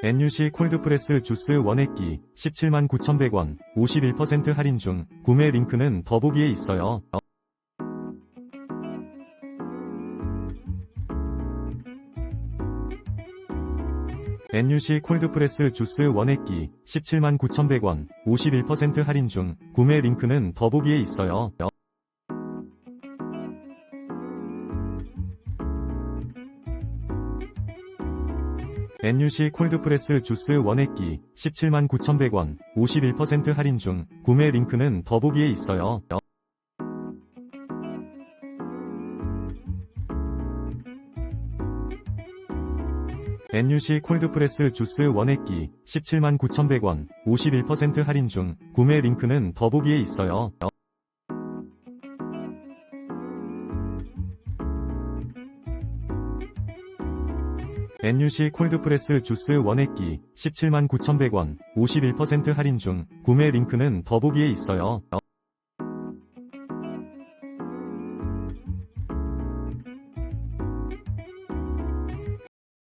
NUC 콜드프레스 주스 원액기 17만 9,100원 51% 할인 중 구매 링크는 더보기에 있어요. NUC 콜드프레스 주스 원액기 17만 9,100원 51% 할인 중 구매 링크는 더보기에 있어요. NUC 콜드프레스 주스 원액기 17만 9,100원 51% 할인 중 구매 링크는 더보기에 있어요. NUC 콜드프레스 주스 원액기 17만 9,100원 51% 할인 중 구매 링크는 더보기에 있어요. NUC 콜드프레스 주스 원액기 17만 9,100원 51% 할인 중 구매 링크는 더보기에 있어요.